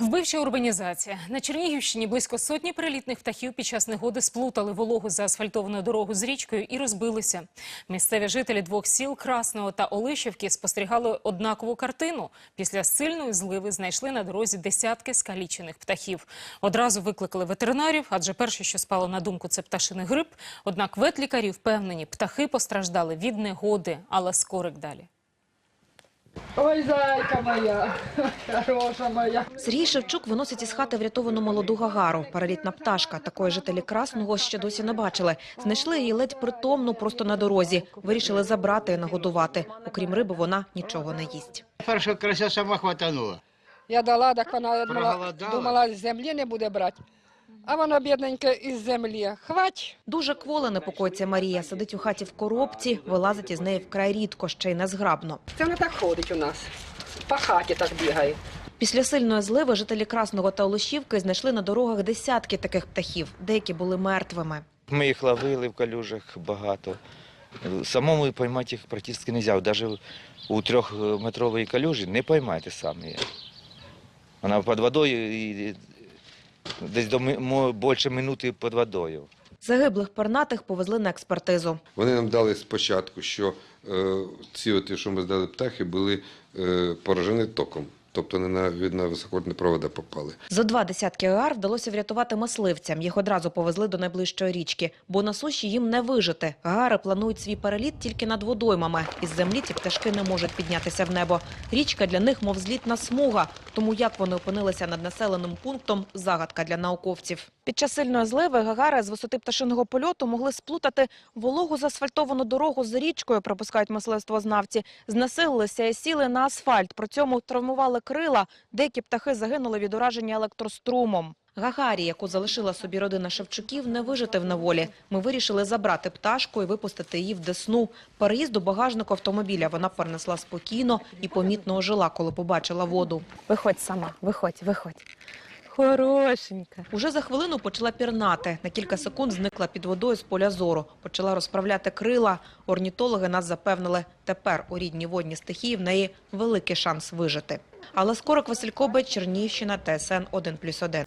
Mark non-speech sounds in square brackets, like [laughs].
Вбивча урбанізація. На Чернігівщині близько сотні прилітних птахів під час негоди сплутали вологу за асфальтовану дорогу з річкою і розбилися. Місцеві жителі двох сіл Красного та Олишівки спостерігали однакову картину. Після сильної зливи знайшли на дорозі десятки скалічених птахів. Одразу викликали ветеринарів, адже перше, що спало на думку, це пташиний грип. Однак ветлікарі впевнені, птахи постраждали від негоди, але скорик далі. Ой, зайка моя, [laughs] хороша моя. Сергій Шевчук виносить із хати врятовану молоду гагару. Паралітна пташка. Такої жителі Красного ще досі не бачили. Знайшли її ледь притомну просто на дорозі. Вирішили забрати і нагодувати. Окрім риби, вона нічого не їсть. Перша крася сама хватанула. Я дала, так вона думала, думала, землі не буде брати. А вона бідненька із землі. Хвать. Дуже кволе непокоїться Марія. Сидить у хаті в коробці, вилазить із неї вкрай рідко, ще й незграбно. Це вона так ходить у нас. По хаті так бігає. Після сильної зливи жителі Красного та Олешівки знайшли на дорогах десятки таких птахів. Деякі були мертвими. Ми їх ловили в калюжах багато. Самому поймати їх практично не можна. Навіть у трьохметровій калюжі не поймаєте самі. Вона під водою і десь до ми- більше минути під водою. Загиблих пернатих повезли на експертизу. Вони нам дали спочатку, що е, ці, от, що ми здали птахи, були е, поражені током, тобто не на, від- на високовольтні провода попали. За два десятки гар вдалося врятувати мисливцям. Їх одразу повезли до найближчої річки, бо на суші їм не вижити. Гари планують свій переліт тільки над водоймами. Із землі ці пташки не можуть піднятися в небо. Річка для них, мов злітна смуга. Тому як вони опинилися над населеним пунктом – загадка для науковців. Під час сильної зливи гагари з висоти пташиного польоту могли сплутати вологу заасфальтовану дорогу з річкою, припускають мисливствознавці. Знесилилися і сіли на асфальт. При цьому травмували крила. Деякі птахи загинули від ураження електрострумом. Гагарі, яку залишила собі родина Шевчуків, не вижити в неволі. Ми вирішили забрати пташку і випустити її в Десну. Переїзд у багажнику автомобіля вона перенесла спокійно і помітно ожила, коли побачила воду. Виходь сама, виходь, виходь. Хорошенька. Уже за хвилину почала пірнати. На кілька секунд зникла під водою з поля зору. Почала розправляти крила. Орнітологи нас запевнили, тепер у рідній водній стихії в неї великий шанс вижити. Але скорик Василь Кобець, Чернігівщина, ТСН 1+,1.